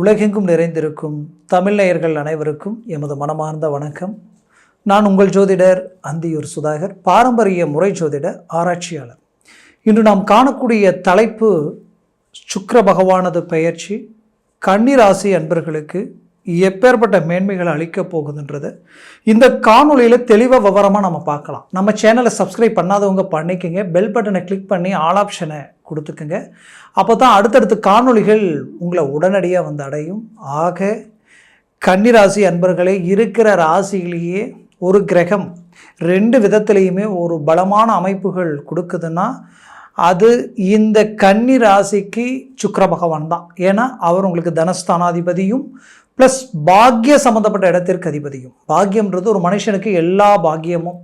உலகெங்கும் நிறைந்திருக்கும் தமிழ் நேயர்கள் அனைவருக்கும் எமது மனமார்ந்த வணக்கம். நான் உங்கள் ஜோதிடர் அந்தியூர் சுதாகர் பாரம்பரிய முறை ஜோதிட ஆராய்ச்சியாளர். இன்று நாம் காணக்கூடிய தலைப்பு சுக்கர பகவானது பெயர்ச்சி. கன்னிராசி அன்பர்களுக்கு எப்பேற்பட்ட மேன்மைகளை அளிக்கப் போகுதுன்றது. இந்த காணொளியில் தெளிவாக விவரமாக நம்ம பார்க்கலாம். நம்ம சேனலை சப்ஸ்கிரைப் பண்ணாதவங்க பண்ணிக்கோங்க. பெல் பட்டனை கிளிக் பண்ணி ஆல் ஆப்ஷனை கொடுத்துக்குங்க அப்போ தான் அடுத்தடுத்த காணொளிகள் உங்களை உடனடியாக வந்து அடையும். ஆக கன்னிராசி அன்பர்களே இருக்கிற ராசியிலேயே ஒரு கிரகம் ரெண்டு விதத்துலேயுமே ஒரு பலமான அமைப்புகள் கொடுக்குதுன்னா அது இந்த கன்னி ராசிக்கு சுக்கர பகவான் தான். ஏன்னா அவர் உங்களுக்கு தனஸ்தானாதிபதியும் ப்ளஸ் பாக்கிய சம்மந்தப்பட்ட இடத்திற்கு அதிபதியும். பாக்கியம்ன்றது ஒரு மனுஷனுக்கு எல்லா பாக்கியமும்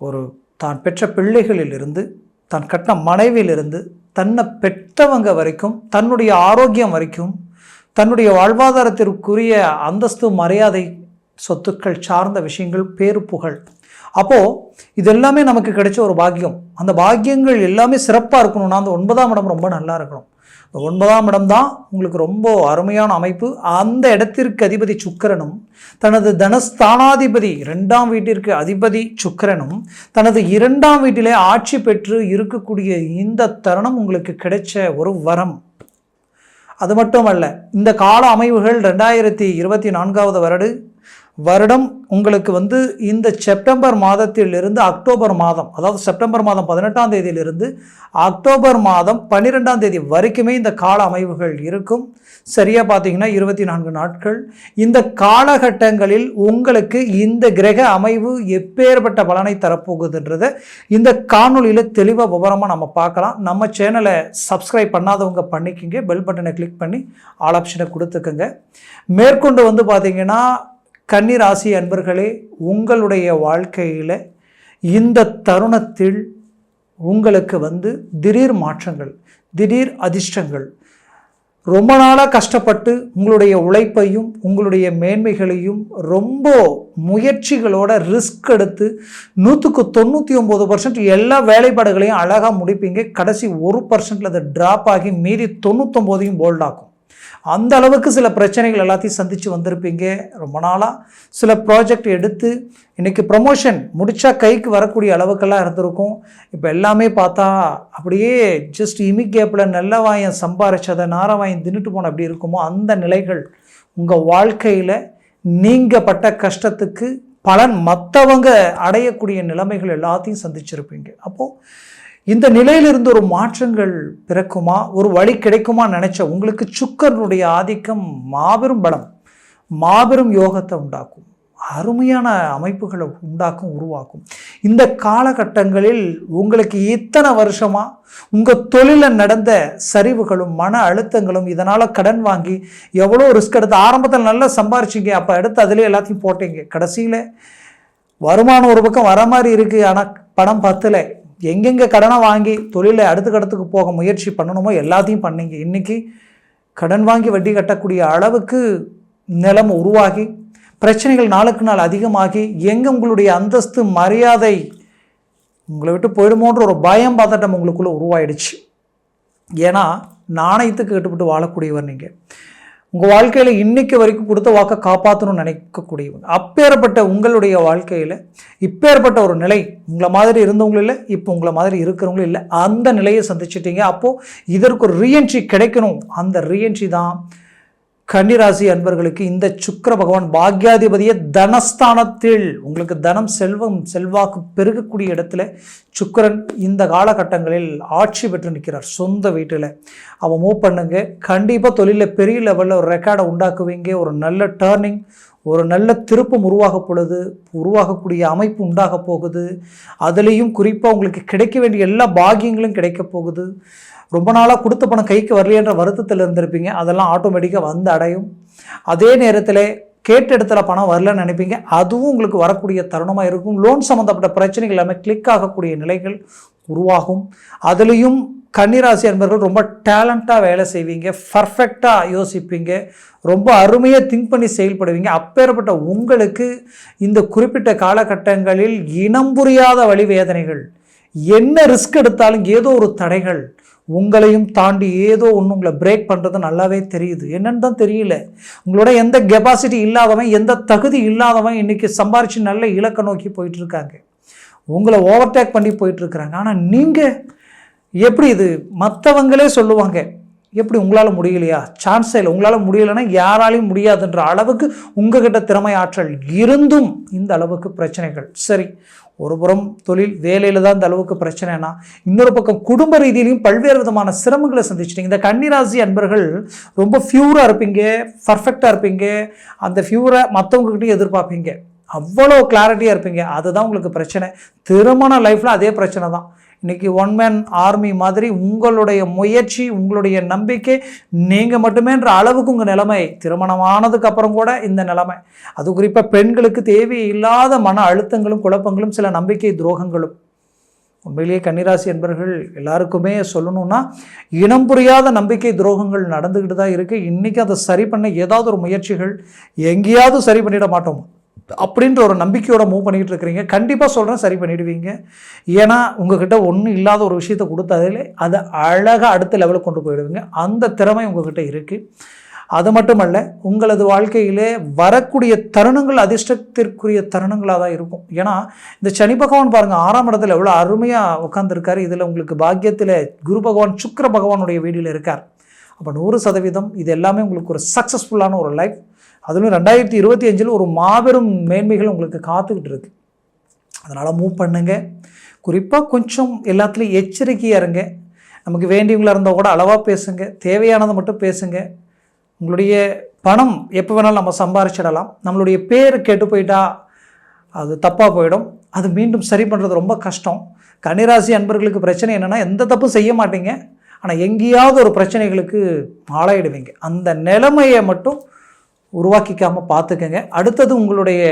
ஒரு தான் பெற்ற பிள்ளைகளிலிருந்து தான் கட்டின மனைவியிலிருந்து தன்னை பெற்றவங்க வரைக்கும் தன்னுடைய ஆரோக்கியம் வரைக்கும் தன்னுடைய வாழ்வாதாரத்திற்குரிய அந்தஸ்து மரியாதை சொத்துக்கள் சார்ந்த விஷயங்கள் பேரு புகழ். அப்போது இது எல்லாமே நமக்கு கிடைச்ச ஒரு பாக்கியம். அந்த பாக்கியங்கள் எல்லாமே சிறப்பாக இருக்கணும்னா அந்த ஒன்பதாம் இடம் ரொம்ப நல்லா இருக்கணும். இந்த ஒன்பதாம் இடம் தான் உங்களுக்கு ரொம்ப அருமையான அமைப்பு. அந்த இடத்திற்கு அதிபதி சுக்கிரனும் தனது தனஸ்தானாதிபதி இரண்டாம் வீட்டிற்கு அதிபதி சுக்கரனும் தனது இரண்டாம் வீட்டிலே ஆட்சி பெற்று இருக்கக்கூடிய இந்த தருணம் உங்களுக்கு கிடைச்ச ஒரு வரம். அது மட்டுமல்ல இந்த கால அமைவுகள் ரெண்டாயிரத்தி இருபத்தி நான்காவது வருடு வருடம் உங்களுக்கு வந்து இந்த செப்டம்பர் மாதத்திலிருந்து அக்டோபர் மாதம் அதாவது செப்டம்பர் மாதம் பதினெட்டாம் தேதியிலிருந்து அக்டோபர் மாதம் பன்னிரெண்டாம் தேதி வரைக்குமே இந்த கால அமைவுகள் இருக்கும். சரியாக பார்த்தீங்கன்னா இருபத்தி நான்கு நாட்கள். இந்த காலகட்டங்களில் உங்களுக்கு இந்த கிரக அமைவு எப்பேற்பட்ட பலனை தரப்போகுதுன்றதை இந்த காணொலியில் தெளிவாக விவரமாக நம்ம பார்க்கலாம். நம்ம சேனலை சப்ஸ்கிரைப் பண்ணாதவங்க பண்ணிக்கிங்க. பெல் பட்டனை கிளிக் பண்ணி ஆல் ஆப்ஷனை கொடுத்துக்கோங்க. மேற்கொண்டு வந்து பார்த்தீங்கன்னா கன்னிராசி அன்பர்களே உங்களுடைய வாழ்க்கையில் இந்த தருணத்தில் உங்களுக்கு வந்து திடீர் மாற்றங்கள் திடீர் அதிர்ஷ்டங்கள். ரொம்ப நாளாக கஷ்டப்பட்டு உங்களுடைய உழைப்பையும் உங்களுடைய மேன்மைகளையும் ரொம்ப முயற்சிகளோட ரிஸ்க் எடுத்து நூற்றுக்கு தொண்ணூற்றி ஒம்பது பர்சன்ட் எல்லா வேலைப்பாடுகளையும் அழகாக முடிப்பீங்க. கடைசி ஒரு பர்சன்டில் அதை ட்ராப் ஆகி மீறி தொண்ணூத்தொம்போதையும் போல்டாக்கும் அந்த அளவுக்கு சில பிரச்சனைகள் எல்லாத்தையும் சந்தித்து வந்திருப்பீங்க. ரொம்ப நாளாக சில ப்ராஜெக்ட் எடுத்து இன்றைக்கி ப்ரமோஷன் முடித்தா கைக்கு வரக்கூடிய அளவுக்கெல்லாம் இருந்திருக்கும். இப்போ எல்லாமே பார்த்தா அப்படியே ஜஸ்ட் இமி கேப்பில் நல்ல வாயம் சம்பாரிச்சதை நாரவாயம் தின்னுட்டு போன அப்படி இருக்குமோ? அந்த நிலைகள் உங்கள் வாழ்க்கையில் நீங்கள் பட்ட கஷ்டத்துக்கு பலன் மற்றவங்க அடையக்கூடிய நிலைமைகள் எல்லாத்தையும் சந்திச்சிருப்பீங்க. அப்போது இந்த நிலையிலிருந்து ஒரு மாற்றங்கள் பிறக்குமா? ஒரு வழி கிடைக்குமா நினைச்ச உங்களுக்கு சுக்கரனுடைய ஆதிக்கம் மாபெரும் பலம் மாபெரும் யோகத்தை உண்டாக்கும் அருமையான அமைப்புகளை உண்டாக்கும் உருவாக்கும். இந்த காலகட்டங்களில் உங்களுக்கு இத்தனை வருஷமாக உங்கள் தொழிலில் நடந்த சரிவுகளும் மன அழுத்தங்களும் இதனால் கடன் வாங்கி எவ்வளோ ரிஸ்க் எடுத்து ஆரம்பத்தில் நல்லா சம்பாரிச்சிங்க அப்போ எடுத்து அதிலே எல்லாத்தையும் போட்டீங்க. கடைசியில் வருமானம் ஒரு பக்கம் வர மாதிரி இருக்குது ஆனால் பணம் பத்தலை. எங்கெங்கே கடனை வாங்கி தொழிலை அடுத்த கடத்துக்கு போக முயற்சி பண்ணணுமோ எல்லாத்தையும் பண்ணீங்க. இன்றைக்கி கடன் வாங்கி வட்டி கட்டக்கூடிய அளவுக்கு நிலம் உருவாகி பிரச்சனைகள் நாளுக்கு நாள் அதிகமாகி எங்கே உங்களுடைய அந்தஸ்து மரியாதை உங்களை விட்டு போயிடுமோன்ற ஒரு பயம் பதட்டம் உங்களுக்குள்ளே உருவாயிடுச்சு. ஏன்னா நாணயத்துக்கு கட்டுப்பட்டு வாழக்கூடியவர் நீங்கள் உங்கள் வாழ்க்கையில் இன்றைக்கு வரைக்கும் கொடுத்த வாக்கை காப்பாற்றணும்னு நினைக்கக்கூடியவங்க. அப்பேற்பட்ட உங்களுடைய வாழ்க்கையில் இப்பேற்பட்ட ஒரு நிலை உங்களை மாதிரி இருந்தவங்களும் இல்லை இப்போ உங்களை மாதிரி இருக்கிறவங்களும் இல்லை. அந்த நிலையை சந்திச்சிட்டீங்க. அப்போது இதற்கு ஒரு ரீஎன்ட்ரி கிடைக்கணும். அந்த ரீஎன்ட்ரி தான் கன்னிராசி அன்பர்களுக்கு இந்த சுக்கர பகவான் பாக்யாதிபதிய தனஸ்தானத்தில் உங்களுக்கு தனம் செல்வம் செல்வாக்கு பெருகக்கூடிய இடத்துல சுக்கரன் இந்த காலகட்டங்களில் ஆட்சி பெற்று நிற்கிறார். சொந்த வீட்டில். அவன் மூவ் பண்ணுங்க. கண்டிப்பாக தொழிலில் பெரிய லெவலில் ஒரு ரெக்கார்டை உண்டாக்குவீங்க. ஒரு நல்ல டேர்னிங் ஒரு நல்ல திருப்பம் உருவாக பொழுது உருவாகக்கூடிய அமைப்பு உண்டாக போகுது. அதுலேயும் குறிப்பாக உங்களுக்கு கிடைக்க வேண்டிய எல்லா பாகியங்களும் கிடைக்க போகுது. ரொம்ப நாளாக கொடுத்த பணம் கைக்கு வரலையன்ற வருத்தத்தில் இருந்திருப்பீங்க. அதெல்லாம் ஆட்டோமேட்டிக்காக வந்து அடையும். அதே நேரத்தில் கேட்ட இடத்துல பணம் வரலன்னு நினைப்பீங்க. அதுவும் உங்களுக்கு வரக்கூடிய தருணமாக இருக்கும். லோன் சம்மந்தப்பட்ட பிரச்சனைகள் எல்லாமே கிளிக் ஆகக்கூடிய நிலைகள் உருவாகும். அதுலேயும் கன்னிராசி அன்பர்கள் ரொம்ப டேலண்ட்டாக வேலை செய்வீங்க. பர்ஃபெக்டாக யோசிப்பீங்க. ரொம்ப அருமையாக திங்க் பண்ணி செயல்படுவீங்க. அப்பேற்பட்ட உங்களுக்கு இந்த குறிப்பிட்ட காலகட்டங்களில் இனம் புரியாத வழி வேதனைகள் என்ன ரிஸ்க் எடுத்தாலும் ஏதோ ஒரு தடைகள் உங்களையும் தாண்டி ஏதோ ஒன்று உங்களை பிரேக் பண்ணுறது நல்லாவே தெரியுது. என்னன்னு தான் தெரியல. உங்களோட எந்த கெப்பாசிட்டி இல்லாதவன் எந்த தகுதி இல்லாதவன் இன்றைக்கி சம்பாரித்து நல்ல இலக்கை நோக்கி போயிட்டுருக்காங்க. உங்களை ஓவர்டேக் பண்ணி போயிட்டுருக்குறாங்க. ஆனால் நீங்கள் எப்படி இது? மற்றவங்களே சொல்லுவாங்க. எப்படி உங்களால் முடியலையா? சான்ஸே இல்லை. உங்களால் முடியலைன்னா யாராலையும் முடியாதுன்ற அளவுக்கு உங்ககிட்ட திறமை ஆற்றல் இருந்தும் இந்த அளவுக்கு பிரச்சனைகள். சரி. ஒரு புறம் தொழில் வேலையில் தான் இந்த அளவுக்கு பிரச்சனைனா இன்னொரு பக்கம் குடும்ப ரீதியிலையும் பல்வேறு விதமான சிரமங்களை சந்திச்சிட்டிங்க. இந்த கன்னிராசி அன்பர்கள் ரொம்ப ஃபியூராக இருப்பீங்க பர்ஃபெக்டாக இருப்பீங்க. அந்த ஃபியூரை மற்றவங்ககிட்டையும் எதிர்பார்ப்பீங்க. அவ்வளோ கிளாரிட்டியாக இருப்பீங்க. அதுதான் உங்களுக்கு பிரச்சனை. திருமண லைஃப்பில் அதே பிரச்சனை தான் இன்றைக்கி ஒன் மேன் ஆர்மி மாதிரி உங்களுடைய முயற்சி உங்களுடைய நம்பிக்கை நீங்கள் மட்டுமேன்ற அளவுக்கு உங்கள் நிலைமை திருமணமானதுக்கு அப்புறம் கூட இந்த நிலைமை. அது குறிப்பாக பெண்களுக்கு தேவையில்லாத மன அழுத்தங்களும் குழப்பங்களும் சில நம்பிக்கை துரோகங்களும். உண்மையிலேயே கன்னிராசி என்பர்கள் எல்லாருக்குமே சொல்லணும்னா இனம் புரியாத நம்பிக்கை துரோகங்கள் நடந்துக்கிட்டு தான் இருக்குது இன்றைக்கி அதை சரி பண்ண ஏதாவது ஒரு முயற்சிகள் எங்கேயாவது சரி பண்ணிட மாட்டோம். அப்படின்ற ஒரு நம்பிக்கையோட மூவ் பண்ணிகிட்டு இருக்கிறீங்க. கண்டிப்பாக சொல்கிறேன் சரி பண்ணிடுவீங்க. ஏன்னா உங்ககிட்ட ஒன்றும் இல்லாத ஒரு விஷயத்தை கொடுத்ததிலே அதை அழகாக அடுத்த லெவலுக்கு கொண்டு போயிடுவீங்க. அந்த திறமை உங்ககிட்ட இருக்குது அது மட்டுமல்ல உங்களது வாழ்க்கையிலே வரக்கூடிய தருணங்கள் அதிர்ஷ்டத்திற்குரிய தருணங்களாக தான் இருக்கும். ஏன்னா இந்த சனி பகவான் பாருங்கள் ஆறாம் இடத்துல எவ்வளோ அருமையாக உட்காந்துருக்காரு இதில் உங்களுக்கு பாக்கியத்தில் குரு பகவான் சுக்கர பகவானுடைய வீடியில் இருக்கார். அப்போ நூறு சதவீதம் இது எல்லாமே உங்களுக்கு ஒரு சக்ஸஸ்ஃபுல்லான ஒரு லைஃப் அதுவும் ரெண்டாயிரத்தி இருபத்தி அஞ்சில் ஒரு மாபெரும் மேன்மைகள் உங்களுக்கு காத்துக்கிட்டு இருக்கு அதனால் மூவ் பண்ணுங்க. குறிப்பாக கொஞ்சம் எல்லாத்துலேயும் எச்சரிக்கையாக இருங்க. நமக்கு வேண்டியவங்களாக இருந்தால் கூட அளவாக பேசுங்க. தேவையானதை மட்டும் பேசுங்க. உங்களுடைய பணம் எப்போ வேணாலும் நம்ம சம்பாரிச்சிடலாம். நம்மளுடைய பேர் கெட்டு போயிட்டா அது தப்பாக போயிடும். அது மீண்டும் சரி பண்ணுறது ரொம்ப கஷ்டம். கன்னிராசி அன்பர்களுக்கு பிரச்சனை என்னென்னா எந்த தப்பும் செய்ய மாட்டீங்க. ஆனால் எங்கேயாவது ஒரு பிரச்சனைகளுக்கு ஆளாயிடுவீங்க. அந்த நிலைமையை மட்டும் உருவாக்கிக்காமல் பார்த்துக்கங்க. அடுத்தது உங்களுடைய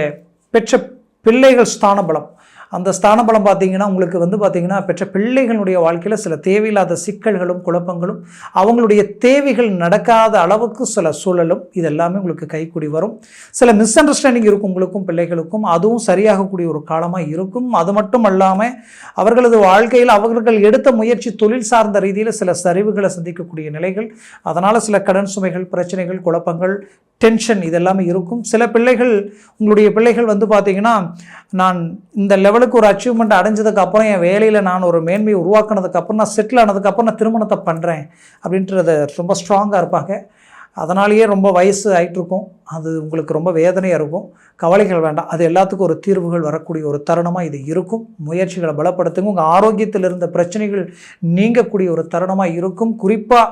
பெற்ற பிள்ளைகள் ஸ்தான பலம் அந்த ஸ்தான பலம் பார்த்தீங்கன்னா உங்களுக்கு வந்து பார்த்தீங்கன்னா பெற்ற பிள்ளைகளுடைய வாழ்க்கையில் சில தேவையில்லாத சிக்கல்களும் குழப்பங்களும் அவங்களுடைய தேவைகள் நடக்காத அளவுக்கு சில சூழலும் இது எல்லாமே உங்களுக்கு கைக்கூடி வரும். சில மிஸ் அண்டர்ஸ்டாண்டிங் இருக்கும் உங்களுக்கும் பிள்ளைகளுக்கும். அதுவும் சரியாகக்கூடிய ஒரு காலமாக இருக்கும். அது மட்டும் அல்லாமல் அவர்களது வாழ்க்கையில் அவர்கள் எடுத்த முயற்சி தொழில் சார்ந்த ரீதியில் சில சரிவுகளை சந்திக்கக்கூடிய நிலைகள் அதனால் சில கடன் சுமைகள் பிரச்சனைகள் குழப்பங்கள் டென்ஷன் இதெல்லாமே இருக்கும். சில பிள்ளைகள் உங்களுடைய பிள்ளைகள் வந்து பார்த்தீங்கன்னா நான் இந்த லெவலுக்கு ஒரு அச்சீவ்மெண்ட் அடைஞ்சதுக்கு அப்புறம் என் வேலையில் நான் ஒரு மேன்மையை உருவாக்கினதுக்கப்புறம் நான் செட்டில் ஆனதுக்கப்புறம் நான் திருமணத்தை பண்ணுறேன் அப்படின்றத ரொம்ப ஸ்ட்ராங்காக இருப்பாங்க. அதனாலேயே ரொம்ப வயசு ஆகிட்டுருக்கும் அது உங்களுக்கு ரொம்ப வேதனையாக இருக்கும். கவலைகள் வேண்டாம். அது எல்லாத்துக்கும் ஒரு தீர்வுகள் வரக்கூடிய ஒரு தருணமாக இது இருக்கும். முயற்சிகளை பலப்படுத்துங்க. உங்கள் ஆரோக்கியத்தில் இருந்த பிரச்சனைகள் நீங்கக்கூடிய ஒரு தருணமாக இருக்கும். குறிப்பாக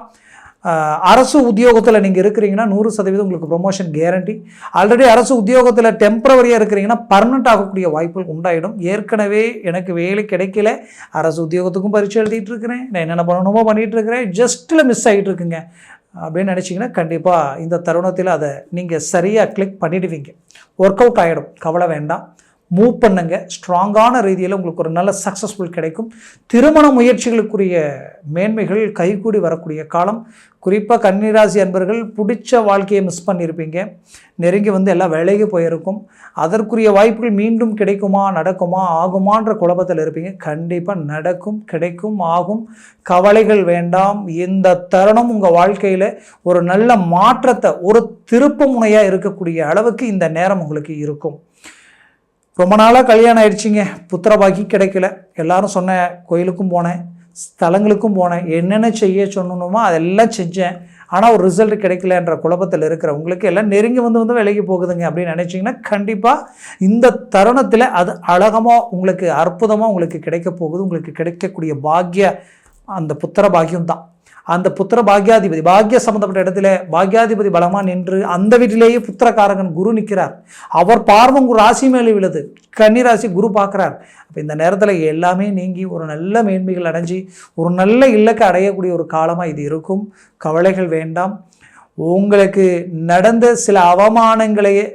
அரசு உத்தியோகத்தில் நீங்கள் இருக்கிறீங்கன்னா நூறு சதவீதம் உங்களுக்கு ப்ரொமோஷன் கேரண்டி ஆல்ரெடி அரசு உத்தியோகத்தில் டெம்பரவரியாக இருக்கிறீங்கன்னா பர்மனெண்ட் ஆகக்கூடிய வாய்ப்புகள் உண்டாயிடும். ஏற்கனவே எனக்கு வேலை கிடைக்கல அரசு உத்தியோகத்துக்கும் பரீட்சை எழுதிட்டு இருக்கிறேன் நான் என்னென்ன பண்ணணுமோ பண்ணிகிட்டு இருக்கிறேன் ஜஸ்ட்டில் மிஸ் ஆகிட்டு இருக்குங்க. அப்படின்னு நினச்சிங்கன்னா கண்டிப்பாக இந்த தருணத்தில் அதை நீங்கள் சரியாக கிளிக் பண்ணிடுவீங்க. ஒர்க் அவுட் ஆகிடும் கவலை வேண்டாம். மூவ் பண்ணுங்க. ஸ்ட்ராங்கான ரீதியில் உங்களுக்கு ஒரு நல்ல சக்ஸஸ்ஃபுல் கிடைக்கும். திருமண முயற்சிகளுக்குரிய மேன்மைகள் கைகூடி வரக்கூடிய காலம். குறிப்பாக கன்னிராசி அன்பர்கள் பிடிச்ச வாழ்க்கையை மிஸ் பண்ணியிருப்பீங்க நெருங்கி வந்து எல்லாம் வேலைக்கு போயிருக்கும். அதற்குரிய வாய்ப்புகள் மீண்டும் கிடைக்குமா நடக்குமா ஆகுமான்ற குழப்பத்தில் இருப்பீங்க. கண்டிப்பாக நடக்கும் கிடைக்கும் ஆகும். கவலைகள் வேண்டாம். இந்த தருணம் உங்கள் வாழ்க்கையில் ஒரு நல்ல மாற்றத்தை ஒரு திருப்பு முனையாக இருக்கக்கூடிய அளவுக்கு இந்த நேரம் உங்களுக்கு இருக்கும். ரொம்ப நாளாக கல்யாணம் ஆயிடுச்சிங்க. புத்திரபாக்கி கிடைக்கல. எல்லாரும் சொன்ன கோயிலுக்கும் போனேன் ஸ்தலங்களுக்கும் போனேன். என்னென்ன செய்ய சொன்னணுமோ அதெல்லாம் செஞ்சேன். ஆனால் ஒரு ரிசல்ட் கிடைக்கலன்ற குழப்பத்தில் இருக்கிற உங்களுக்கு எல்லாம் நெருங்கி வந்து வந்து விலைக்கு போகுதுங்க அப்படின்னு நினச்சிங்கன்னா கண்டிப்பாக இந்த தருணத்தில் அது அழகமாக உங்களுக்கு அற்புதமாக உங்களுக்கு கிடைக்க போகுது. உங்களுக்கு கிடைக்கக்கூடிய பாக்கிய அந்த புத்திர பாக்கியம் தான் அந்த புத்திர பாக்யாதிபதி பாக்ய சம்பந்தப்பட்ட இடத்துல பாக்யாதிபதி பலமாக நின்று அந்த வீட்டிலேயே புத்திரக்காரகன் குரு நிற்கிறார். அவர் பார்வம் குரு ராசி மேலே விழுது. கன்னிராசி குரு பார்க்குறார். அப்போ இந்த நேரத்தில் எல்லாமே நீங்கி ஒரு நல்ல மேன்மைகள் அடைஞ்சி ஒரு நல்ல இல்லக்கை அடையக்கூடிய ஒரு காலமாக இது இருக்கும். கவலைகள் வேண்டாம். உங்களுக்கு நடந்த சில அவமானங்களையே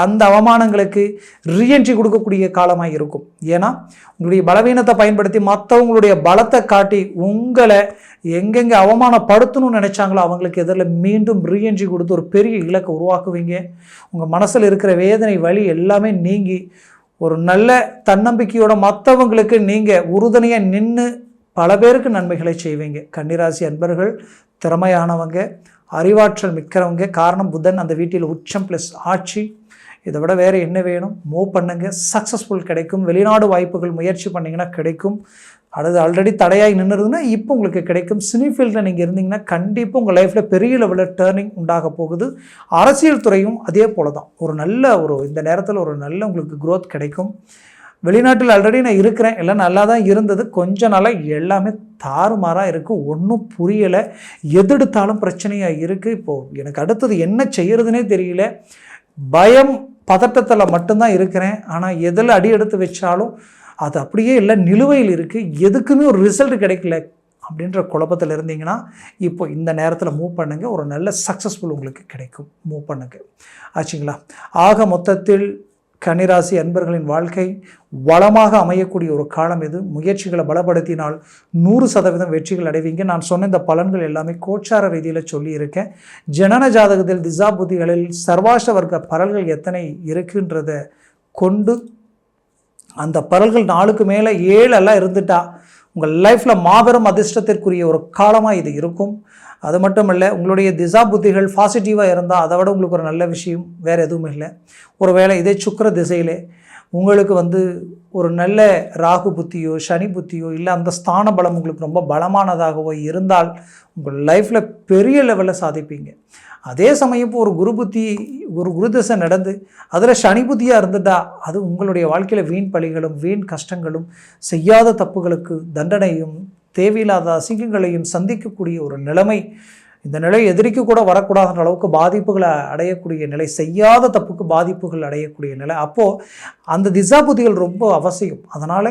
அந்த அவமானங்களுக்கு ரீஎன்ட்ரி கொடுக்கக்கூடிய காலமாக இருக்கும். ஏன்னா உங்களுடைய பலவீனத்தை பயன்படுத்தி மற்றவங்களுடைய பலத்தை காட்டி உங்களை எங்கெங்கே அவமானப்படுத்தணும்னு நினச்சாங்களோ அவங்களுக்கு எதிரில் மீண்டும் ரீஎன்ட்ரி கொடுத்து ஒரு பெரிய இலக்கை உருவாக்குவீங்க. உங்கள் மனசில் இருக்கிற வேதனை வழி எல்லாமே நீங்கி ஒரு நல்ல தன்னம்பிக்கையோட மற்றவங்களுக்கு நீங்கள் உறுதுணையாக நின்று பல பேருக்கு நன்மைகளை செய்வீங்க. கன்னிராசி அன்பர்கள் திறமையானவங்க அறிவாற்றல் மிக்கிறவங்க காரணம் புதன் அந்த வீட்டில் உச்சம் ப்ளஸ் ஆட்சி. இதை விட வேறு என்ன வேணும்? மூவ் பண்ணுங்கள் சக்ஸஸ்ஃபுல் கிடைக்கும். வெளிநாடு வாய்ப்புகள் முயற்சி பண்ணிங்கன்னா கிடைக்கும். அடுத்து ஆல்ரெடி தடையாகி நின்றுதுன்னா இப்போ உங்களுக்கு கிடைக்கும். சினி ஃபீல்டில் நீங்கள் இருந்தீங்கன்னா கண்டிப்பாக உங்கள் லைஃப்பில் பெரிய லெவலில் டேர்னிங் உண்டாக போகுது. அரசியல் துறையும் அதே போல தான் ஒரு நல்ல ஒரு இந்த நேரத்தில் ஒரு நல்ல உங்களுக்கு க்ரோத் கிடைக்கும். வெளிநாட்டில் ஆல்ரெடி நான் இருக்கிறேன். எல்லாம் நல்லா தான் இருந்தது. கொஞ்ச நாளாக எல்லாமே தாறுமாறாக இருக்குது ஒன்றும் புரியலை. எதெடுத்தாலும் பிரச்சனையாக இருக்குது இப்போது எனக்கு அடுத்தது என்ன செய்யறதுனே தெரியல. பயம் பதட்டத்தில் மட்டும்தான் இருக்கிறேன். ஆனால் எதில் அடி எடுத்து வச்சாலும் அது அப்படியே இல்லை நிலுவையில் இருக்குது எதுக்குமே ஒரு ரிசல்ட் கிடைக்கல அப்படின்ற குழப்பத்தில் இருந்தீங்கன்னா இப்போ இந்த நேரத்தில் மூவ் பண்ணுங்கள் ஒரு நல்ல சக்ஸஸ்ஃபுல் உங்களுக்கு கிடைக்கும். மூவ் பண்ணுங்கள் ஆச்சுங்களா? ஆக மொத்தத்தில் கன்னிராசி அன்பர்களின் வாழ்க்கை வளமாக அமையக்கூடிய ஒரு காலம் இது. முயற்சிகளை பலப்படுத்தினால் நூறு சதவீதம் வெற்றிகள் அடைவீங்க. நான் சொன்ன இந்த பலன்கள் எல்லாமே கோச்சார ரீதியில் சொல்லியிருக்கேன். ஜனன ஜாதகத்தில் திசா புத்திகளில் சர்வாஷ வர்க்க பலன்கள் எத்தனை இருக்குன்றத கொண்டு அந்த பரல்கள் நாளுக்கு மேலே ஏழெல்லாம் இருந்துட்டா உங்கள் லைஃப்பில் மாபெரும் அதிர்ஷ்டத்திற்குரிய ஒரு காலமாக இது இருக்கும். அது மட்டும் இல்லை உங்களுடைய திசா புத்திகள் பாசிட்டிவாக இருந்தால் அதை விட உங்களுக்கு ஒரு நல்ல விஷயம் வேறு எதுவும் இல்லை. ஒருவேளை இதே சுக்கிர திசையிலே உங்களுக்கு வந்து ஒரு நல்ல ராகு புத்தியோ சனி புத்தியோ இல்லை அந்த ஸ்தான பலம் உங்களுக்கு ரொம்ப பலமானதாகவோ இருந்தால் உங்கள் லைஃப்பில் பெரிய லெவலில் சாதிப்பீங்க. அதே சமயம் இப்போ ஒரு குரு புத்தி ஒரு குரு தசை நடந்து அதில் சனி புத்தியாக இருந்துட்டா அது உங்களுடைய வாழ்க்கையில் வீண் பழிகளும் வீண் கஷ்டங்களும் செய்யாத தப்புகளுக்கு தண்டனையும் தேவையில்லாத அசிங்கங்களையும் சந்திக்கக்கூடிய ஒரு நிலைமை இந்த நிலை எதிரிக்கு கூட வரக்கூடாத அளவுக்கு பாதிப்புகளை அடையக்கூடிய நிலை செய்யாத தப்புக்கு பாதிப்புகள் அடையக்கூடிய நிலை. அப்போது அந்த திசா புத்திகள் ரொம்ப அவசியம். அதனால்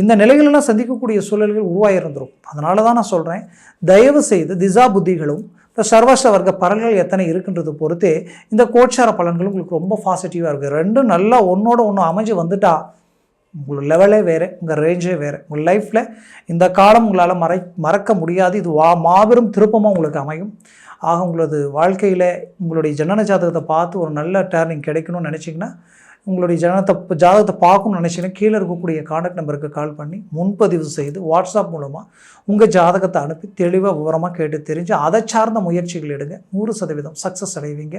இந்த நிலைகளெல்லாம் சந்திக்கக்கூடிய சூழல்கள் உருவாகிருந்துரும் அதனால தான் நான் சொல்கிறேன் தயவு செய்து திசா புத்திகளும் இந்த சர்வச வர்க்க பலன்கள் எத்தனை இருக்குன்றது பொறுத்தே இந்த கோச்சார பலன்கள் உங்களுக்கு ரொம்ப பாசிட்டிவாக இருக்குது ரெண்டும் நல்லா ஒன்றோட ஒன்று அமைஞ்சு வந்துட்டா உங்களோட லெவலே வேறு உங்கள் ரேஞ்சே வேறு. உங்கள் லைஃப்பில் இந்த காலம் உங்களால் மறை மறக்க முடியாது. இது வா மாபெரும் திருப்பமாக உங்களுக்கு அமையும். ஆக உங்களது வாழ்க்கையில் உங்களுடைய ஜனன ஜாதகத்தை பார்த்து ஒரு நல்ல டேர்னிங் கிடைக்கணும்னு நினச்சிங்கன்னா உங்களுடைய ஜனனத்தை ஜாதகத்தை பார்க்கணும்னு நினச்சிங்கன்னா கீழே இருக்கக்கூடிய காண்டாக்ட் நம்பருக்கு கால் பண்ணி முன்பதிவு செய்து வாட்ஸ்அப் மூலமாக உங்கள் ஜாதகத்தை அனுப்பி தெளிவாக விவரமாக கேட்டு தெரிஞ்சு அதை சார்ந்த முயற்சிகள் எடுங்க. நூறு சதவீதம் சக்ஸஸ் அடைவீங்க.